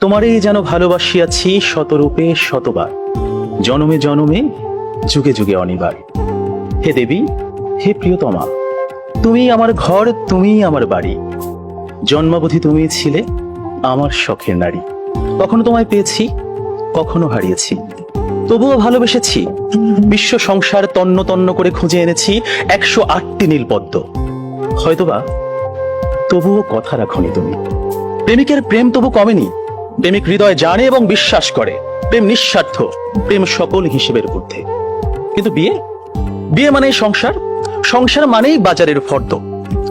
তোমারই যেন ভালোবাসিয়াছি শতরূপে শতবার। জনমে জনমে, যুগে যুগে অনিবার। হে দেবী, হে প্রিয়তমা, তুমি আমার ঘর, তুমি আমার বাড়ি। জন্মাবধি তুমি ছিলে আমার শখের নারী। কখনো তোমায় পেয়েছি, কখনো হারিয়েছি। তবুও ভালোবেসেছি, বিশ্ব সংসার তন্ন তন্ন করে খুঁজে এনেছি একশো আটটি নীলপদ্ম। হয়তোবা তবুও কথা রাখনি তুমি। প্রেমিকের প্রেম তবু কমেনি প্রেমিক হৃদয় জানে এবং বিশ্বাস করে। প্রেম নিঃস্বার্থ, প্রেম সকল হিসেবের ঊর্ধ্বে। কিন্তু বিয়ে? বিয়ে মানেই সংসার। সংসার মানেই বাজারের ফর্দ।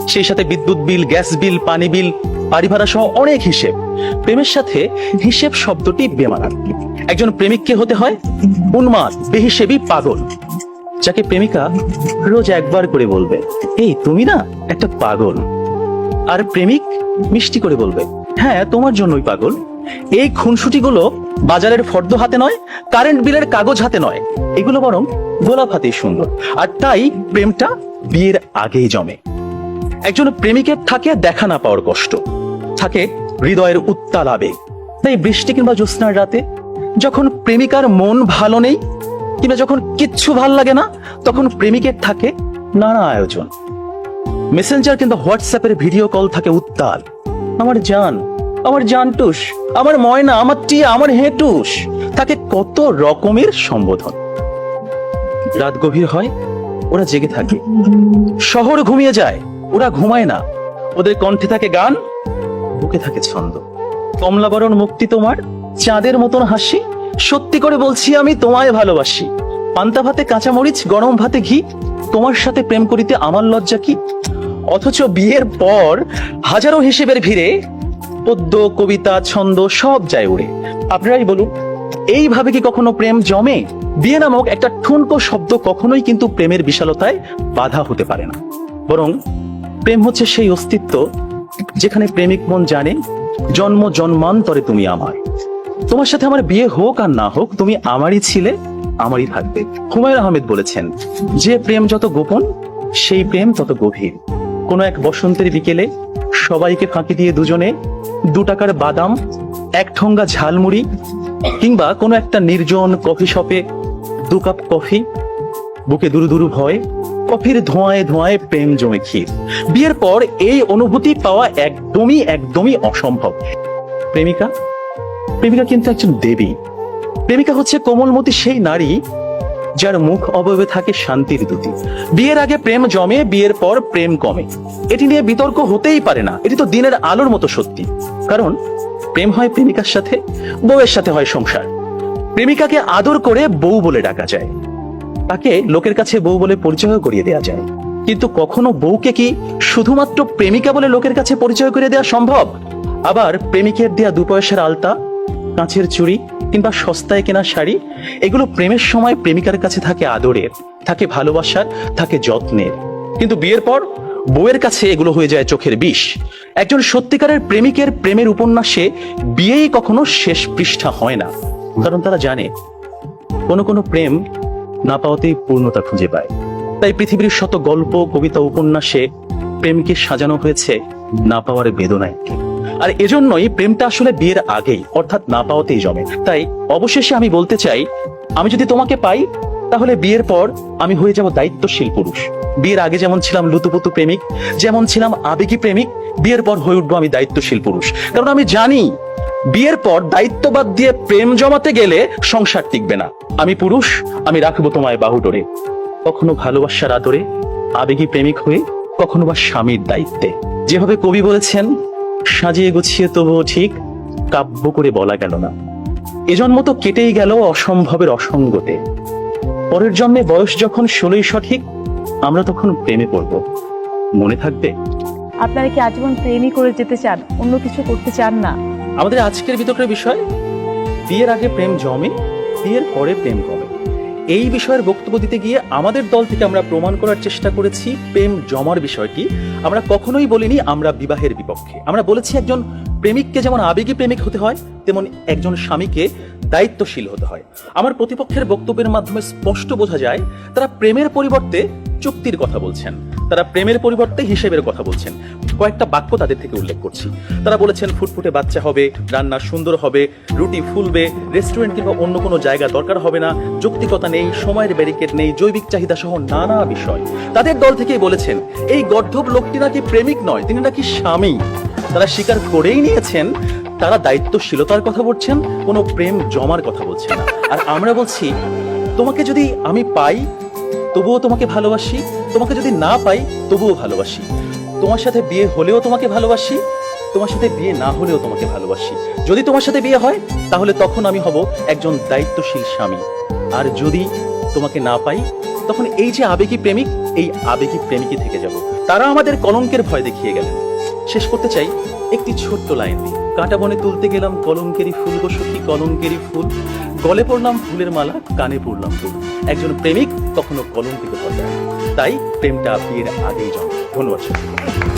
সেই সাথে বিদ্যুৎ বিল, গ্যাস বিল, পানি বিল, বাড়ি ভাড়া সহ অনেক হিসেব। প্রেমের সাথে হিসেব শব্দটি বেমানান। একজন প্রেমিককে হতে হয় উন্মাদ, বেহিসেবি, পাগল। যাকে প্রেমিকা রোজ একবার করে বলবে, এই, তুমি না একটা পাগল। আর প্রেমিক মিষ্টি করে বলবে হ্যাঁ তোমার জন্যই পাগল। এই খুনসুটিগুলো বাজারের ফর্দ হাতে নয়, কারেন্ট বিলের কাগজ হাতে নয়। এগুলো বরং গোলাপ হাতেই সুন্দর। আর তাই প্রেমটা বিয়ের আগেই জমে। একজন প্রেমিকের থাকে দেখা না পাওয়ার কষ্ট। থাকে হৃদয়ের উত্তাল আবেগ। তাই বৃষ্টি কিংবা জ্যোৎস্নার রাতে যখন প্রেমিকার মন ভালো নেই, কিংবা যখন কিচ্ছু ভালো লাগে না, তখন প্রেমিকের থাকে নানা আয়োজন। মেসেঞ্জার কিংবা হোয়াটসঅ্যাপের ভিডিও কল থাকে উত্তাল। আমার জান আমার জানটুস, আমার ময়না, আমার টিয়া, আমার হেটুস, তাকে কত রকমের সম্বোধন। রাত গভীর হয়, ওরা জেগে থাকে। শহর ঘুমিয়ে যায়, ওরা ঘুমায় না। ওদের কণ্ঠে থাকে গান, বুকে থাকে ছন্দ। কমলাবরণ মুক্তি তোমার, চাঁদের মতন হাসি। সত্যি করে বলছি, আমি তোমায় ভালোবাসি। পান্তা ভাতে কাঁচামরিচ, গরম ভাতে ঘি, তোমার সাথে প্রেম করিতে আমার লজ্জা কি? অথচ বিয়ের পর হাজারো হিসেবের ভিড়ে পদ্য, কবিতা, ছন্দ সব যায় উড়ে আপনারাই বলুন, এইভাবে কি কখনো প্রেম জমে? বিয়ে নামক একটা ঠুনকো শব্দ কখনোই কিন্তু প্রেমের বিশালতায় বাধা হতে পারে না। বরং প্রেম হচ্ছে সেই অস্তিত্ব যেখানে প্রেমিক মন জানে, জন্ম জন্মান্তরে তুমি আমার। তোমার সাথে আমার বিয়ে হোক আর না হোক, তুমি আমারই ছিলে, আমারই থাকবে। হুমায়ুন আহমেদ বলেছেন, যে প্রেম যত গোপন, সেই প্রেম তত গভীর। কোনো এক বসন্তের বিকেলে সবাইকে ফাঁকি দিয়ে দুজনে দু টাকার বাদাম, এক ঠোঙ্গা ঝালমুড়ি কিংবা কোনো একটা নির্জন কফি শপে দু কাপ কফি বুকে দুরু দুরু ভয় কফির ধোঁয়ায় ধোঁয়ায় প্রেম জমে ক্ষীর। বিয়ের পর এই অনুভূতি পাওয়া একদমই একদমই অসম্ভব। প্রেমিকা? প্রেমিকা কিন্তু একজন দেবী। প্রেমিকা হচ্ছে কোমলমতি সেই নারী যার মুখ অবয়বে থাকে শান্তির দুতি বিয়ের আগে প্রেম জমে, বিয়ের পর প্রেম কমে। এটি নিয়ে বিতর্ক হতেই পারে না। এটি তো দিনের আলোর মতো সত্যি। কারণ প্রেম হয় প্রেমিকার সাথে, বউয়ের সাথে হয় সংসার। প্রেমিকাকে আদর করে বউ বলে ডাকা যায়। তাকে লোকের কাছে বউ বলে পরিচয় করিয়ে দেওয়া যায়। কিন্তু কখনো বউকে কি শুধুমাত্র প্রেমিকা বলে লোকের কাছে পরিচয় করে দেওয়া সম্ভব? আবার প্রেমিকের দেয়া দু পয়সার আলতা কাঁচের চুড়ি কিংবা সস্তায় কেনা শাড়ি, এগুলো প্রেমের সময় প্রেমিকার কাছে থাকে আদরের, থাকে ভালোবাসার, থাকে যত্নের। কিন্তু বিয়ের পর বউয়ের কাছে এগুলো হয়ে যায় চোখের বিষ। একজন সত্যিকারের প্রেমিকের প্রেমের উপন্যাসে বিয়েই কখনো শেষ পৃষ্ঠা হয় না। কারণ তারা জানে, কোনো কোনো প্রেম না পাওয়াতেই পূর্ণতা খুঁজে পায়। তাই পৃথিবীর শত গল্প, কবিতা, উপন্যাসে প্রেমকে সাজানো হয়েছে না পাওয়ার বেদনায় আর এজন্যই প্রেমটা আসলে বিয়ের আগেই, অর্থাৎ না পাওয়াতেই জমে। তাই অবশেষে আমি বলতে চাই, আমি যদি তোমাকে পাই, তাহলে বিয়ের পর আমি হয়ে যাব দায়িত্বশীল পুরুষ। বিয়ের আগে যেমন ছিলাম লুতুপুতু প্রেমিক, যেমন ছিলাম আবেগী প্রেমিক, বিয়ের পর হয়ে উঠবো আমি দায়িত্বশীল পুরুষ। কারণ আমি জানি, বিয়ের পর দায়িত্ববাদ দিয়ে প্রেম জমাতে গেলে সংসার টিকবে না। আমি পুরুষ, আমি রাখব তোমায় বাহু বাহুডোরে কখনো ভালোবাসার আদরে আবেগী প্রেমিক হয়ে, কখনো বা স্বামীর দায়িত্বে। যেভাবে কবি বলেছেন সাজিয়ে গুছিয়ে তবুও ঠিক কাব্য করে বলা গেল না। এ জন্ম তো কেটেই গেল অসম্ভবের অসঙ্গতে। পরের জন্মে বয়স যখন ষোলোই সঠিক আমরা তখন প্রেমে পড়ব। মনে থাকবে? আপনারা কি আজীবন প্রেমই করে যেতে চান? অন্য কিছু করতে চান না? আমাদের আজকের বিতর্কের বিষয় বিয়ের আগে প্রেম জমে বিয়ের পরে প্রেম কমে। এই বিষয়ের বক্তব্য দিতে গিয়ে আমাদের দল থেকে আমরা প্রমাণ করার চেষ্টা করেছি প্রেম জমার বিষয়টি। আমরা কখনোই বলিনি আমরা বিবাহের বিপক্ষে। আমরা বলেছি একজন প্রেমিককে যেমন আবেগী প্রেমিক হতে হয়, তেমন একজন স্বামীকে দায়িত্বশীল হতে হয়। আমার প্রতিপক্ষের বক্তব্যের মাধ্যমে স্পষ্ট বোঝা যায়, তারা প্রেমের পরিবর্তে চুক্তির কথা বলছেন। তারা প্রেমের পরিবর্তে হিসেবের কথা বলছেন। কয়েকটা বাক্য তাদের থেকে উল্লেখ করছি। তারা বলেছেন, ফুটফুটে বাচ্চা হবে, রান্না সুন্দর হবে, রুটি ফুলবে, রেস্টুরেন্ট কিংবা অন্য কোনো জায়গা দরকার হবে না, যৌক্তিকতা নেই, সময়ের ব্যারিকেড নেই, জৈবিক চাহিদা সহ নানা বিষয়। তাদের দল থেকেই বলেছেন, এই গর্ধব লোকটি নাকি প্রেমিক নয়, তিনি নাকি স্বামী। তারা স্বীকার করেই নিয়েছেন, তারা দায়িত্বশীলতার কথা বলছেন, কোনো প্রেম জমার কথা বলছেন আর আমরা বলছি, তোমাকে যদি আমি পাই তবুও তোমাকে ভালোবাসি। তোমাকে যদি না পাই, তবুও ভালোবাসি। তোমার সাথে বিয়ে হলেও তোমাকে ভালোবাসি, তোমার সাথে বিয়ে না হলেও তোমাকে ভালোবাসি। যদি তোমার সাথে বিয়ে হয়, তাহলে তখন আমি হব একজন দায়িত্বশীল স্বামী। আর যদি তোমাকে না পাই, তখন এই যে আবেগী প্রেমিক, এই আবেগী প্রেমিকই থেকে যাব। তারা আমাদের কলঙ্কের ভয় দেখিয়ে গেলেন। শেষ করতে চাই একটি ছোট্ট লাইন দিয়ে। কাঁটা বনে তুলতে গেলাম কলঙ্কেরি ফুল গো সখী কলঙ্কেরি ফুল। গলে পড়লাম ফুলের মালা, কানে পড়লাম ফুল। একজন প্রেমিক কখনো কলঙ্কিত হয় না। তাই প্রেমটা বিয়ের আগেই জন্ম। ধন্যবাদ।